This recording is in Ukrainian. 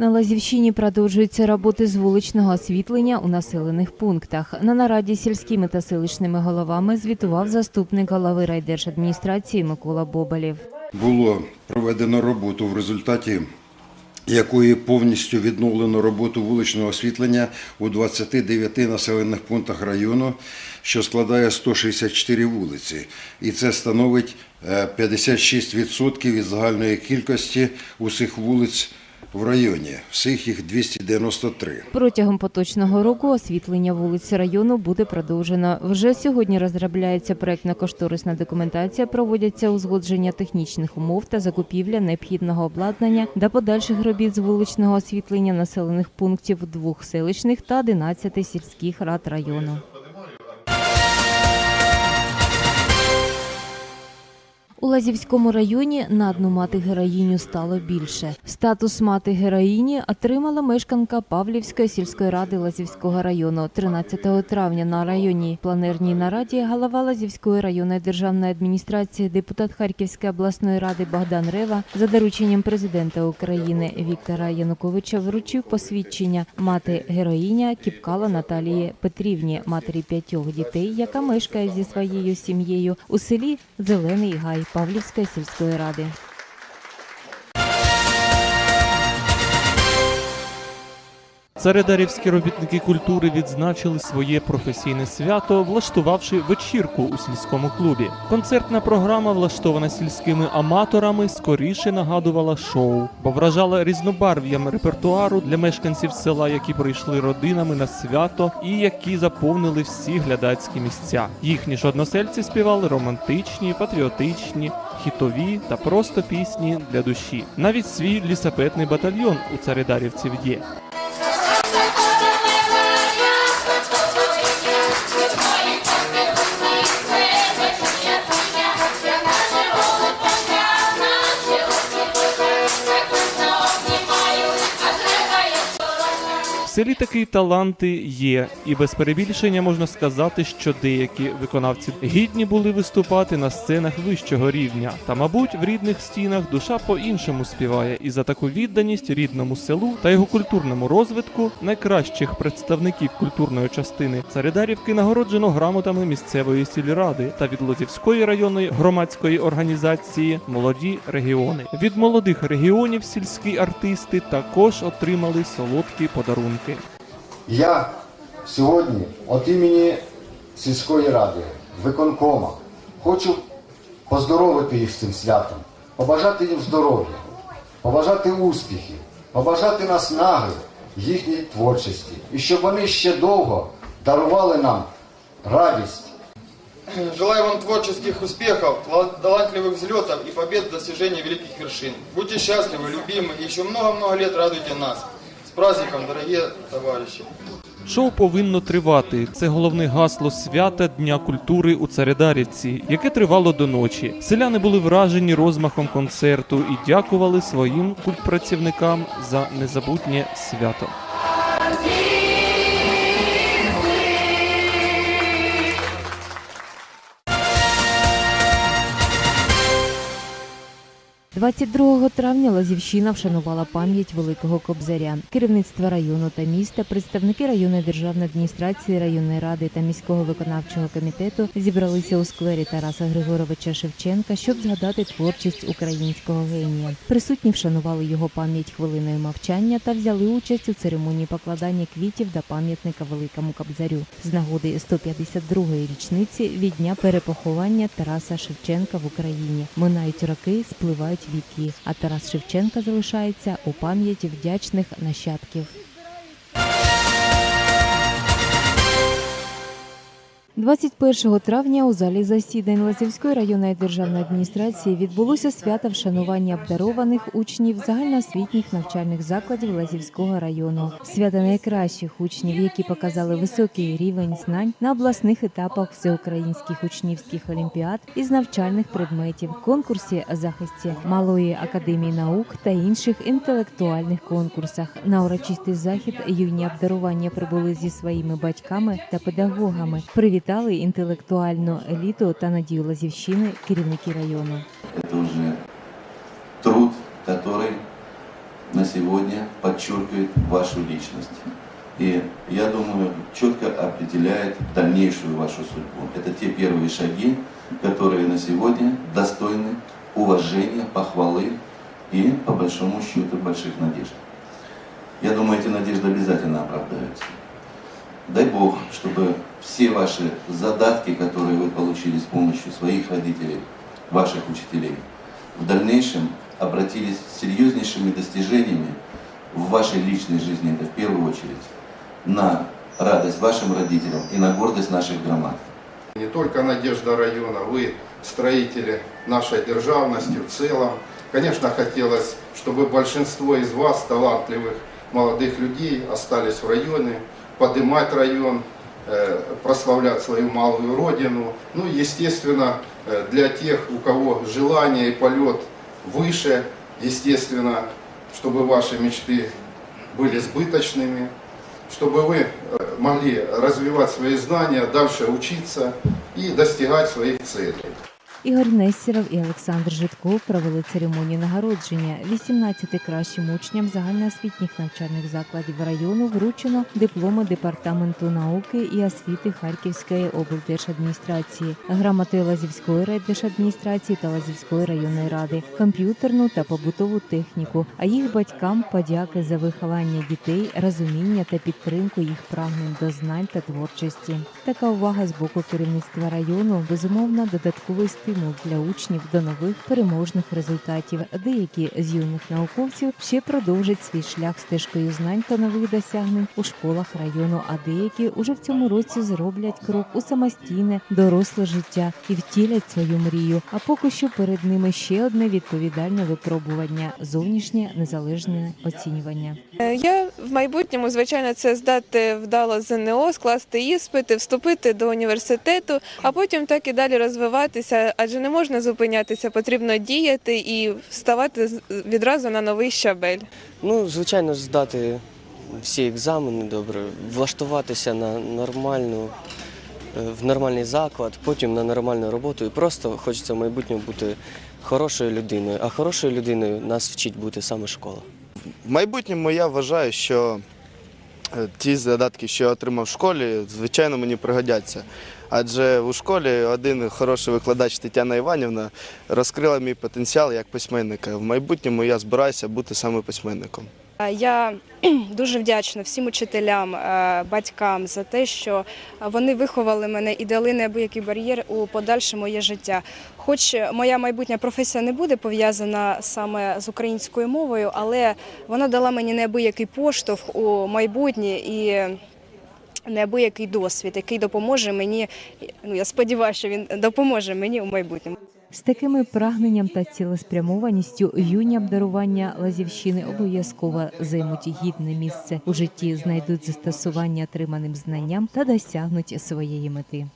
На Лазівщині продовжуються роботи з вуличного освітлення у населених пунктах. На нараді сільськими та селищними головами звітував заступник голови райдержадміністрації Микола Бобалів. Було проведено роботу, в результаті якої повністю відновлено роботу вуличного освітлення у 29 населених пунктах району, що складає 164 вулиці. І це становить е, 56% від загальної кількості усіх вулиць в районі. Всіх їх 293. Протягом поточного року освітлення вулиць району буде продовжено. Вже сьогодні розробляється проектно-кошторисна документація, проводяться узгодження технічних умов та закупівля необхідного обладнання для подальших робіт з вуличного освітлення населених пунктів двох селищних та 11 сільських рад району. У Лазівському районі на одну мати героїню стало більше. Статус мати героїні отримала мешканка Павлівської сільської ради Лазівського району. 13 травня на районній планерній нараді голова Лазівської районної державної адміністрації, депутат Харківської обласної ради Богдан Рева за дорученням президента України Віктора Януковича вручив посвідчення мати героїня Кіпкала Наталії Петрівні, матері п'ятьох дітей, яка мешкає зі своєю сім'єю у селі Зелений Гай Павлівської сільської ради. Царедарівські робітники культури відзначили своє професійне свято, влаштувавши вечірку у сільському клубі. Концертна програма, влаштована сільськими аматорами, скоріше нагадувала шоу, бо вражала різнобарв'ям репертуару для мешканців села, які прийшли родинами на свято і які заповнили всі глядацькі місця. Їхні ж односельці співали романтичні, патріотичні, хітові та просто пісні для душі. Навіть свій лісапетний батальйон у царедарівців є. В селі такі таланти є, і без перебільшення можна сказати, що деякі виконавці гідні були виступати на сценах вищого рівня. Та, мабуть, в рідних стінах душа по-іншому співає, і за таку відданість рідному селу та його культурному розвитку найкращих представників культурної частини Царидарівки нагороджено грамотами місцевої сільради та від Лозівської районної громадської організації Молоді регіони. Від молодих регіонів сільські артисти також отримали солодкі подарунки Я сьогодні від імені сільської ради, виконкома, хочу поздоровити їх з цим святом, побажати їм здоров'я, побажати успіхів, побажати наснаги їхній творчості. І щоб вони ще довго дарували нам радість. Желаю вам творческих успехов, тла- талантливых взлетов и побед в достижении великих вершин. Будьте счастливы, любимы и еще много-много лет радуйте нас. Праздником, дорогі товариші! Шоу повинно тривати. Це головне гасло свята Дня культури у Царедарівці, яке тривало до ночі. Селяни були вражені розмахом концерту і дякували своїм культпрацівникам за незабутнє свято. 22 травня Лазівщина вшанувала пам'ять великого кобзаря. Керівництво району та міста, представники районної державної адміністрації, районної ради та міського виконавчого комітету зібралися у сквері Тараса Григоровича Шевченка, щоб згадати творчість українського генія. Присутні вшанували його пам'ять хвилиною мовчання та взяли участь у церемонії покладання квітів до пам'ятника великому кобзарю з нагоди 152-ї річниці від дня перепоховання Тараса Шевченка в Україні. Минають роки, спливають віки, а Тарас Шевченка залишається у пам'яті вдячних нащадків. 21 травня у залі засідань Лазівської районної державної адміністрації відбулося свято вшанування обдарованих учнів загальноосвітніх навчальних закладів Лазівського району. Свято найкращих учнів, які показали високий рівень знань на обласних етапах всеукраїнських учнівських олімпіад із навчальних предметів, конкурсі захисті малої академії наук та інших інтелектуальних конкурсах. На урочистий захід юні обдарування прибули зі своїми батьками та педагогами Привітали інтелектуальну еліту та надію Лазівщини керівники району. Это уже труд, который на сегодня подчеркивает вашу личность. И, я думаю, четко определяет дальнейшую вашу судьбу. Это те первые шаги, которые на сегодня достойны уважения, похвалы и, по большому счету, больших надежд. Я думаю, эти надежды обязательно оправдаются. Дай Бог, чтобы все ваши задатки, которые вы получили с помощью своих родителей, ваших учителей, в дальнейшем обратились серьезнейшими достижениями в вашей личной жизни, это в первую очередь, на радость вашим родителям и на гордость наших громад. Не только Надежда района, вы строители нашей державности в целом. Конечно, хотелось, чтобы большинство из вас, талантливых молодых людей, остались в районе, поднимать район, э, прославлять свою малую родину. Ну, естественно, э, для тех, у кого желание и полет выше, естественно, чтобы ваши мечты были сбыточными, чтобы вы э, могли развивать свои знания, дальше учиться и достигать своих целей. Ігор Несіров і Олександр Житков провели церемонію нагородження. 18 кращим учням загальноосвітніх навчальних закладів району вручено дипломи департаменту науки і освіти Харківської облдержадміністрації, грамоти Лазівської райдержадміністрації та Лазівської районної ради, комп'ютерну та побутову техніку. А їх батькам подяки за виховання дітей, розуміння та підтримку їх прагнень до знань та творчості. Така увага з боку керівництва району безумовно додатковий стимул для учнів до нових переможних результатів. Деякі з юних науковців ще продовжать свій шлях стежкою знань та нових досягнень у школах району. А деякі уже в цьому році зроблять крок у самостійне доросле життя і втілять свою мрію. А поки що перед ними ще одне відповідальне випробування зовнішнє незалежне оцінювання. Е, Я в майбутньому, звичайно, це здати вдало ЗНО, скласти іспити, вступити до університету, а потім так і далі розвиватися, адже не можна зупинятися, потрібно діяти і вставати відразу на новий щабель. Ну, звичайно, здати всі екзамени добре, влаштуватися на нормальну, е, в нормальний заклад, потім на нормальну роботу. І просто хочеться в майбутньому бути хорошою людиною. А хорошою людиною нас вчить бути саме школа. В майбутньому я вважаю, що ті задатки, що я отримав в школі, звичайно, мені пригодяться. Адже у школі один хороший викладач Тетяна Іванівна розкрила мій потенціал як письменника. В майбутньому я збираюся бути саме письменником. Я дуже вдячна всім учителям, е, батькам за те, що вони виховали мене і дали неабиякий бар'єр у подальше моє життя. Хоч моя майбутня професія не буде пов'язана саме з українською мовою, але вона дала мені неабиякий поштовх у майбутнє і неабиякий досвід, який допоможе мені. Ну я сподіваюся, що він допоможе мені у майбутньому. З такими прагненням та цілеспрямованістю юні обдарування Лазівщини обов'язково займуть гідне місце у житті, знайдуть застосування отриманим знанням та досягнуть своєї мети.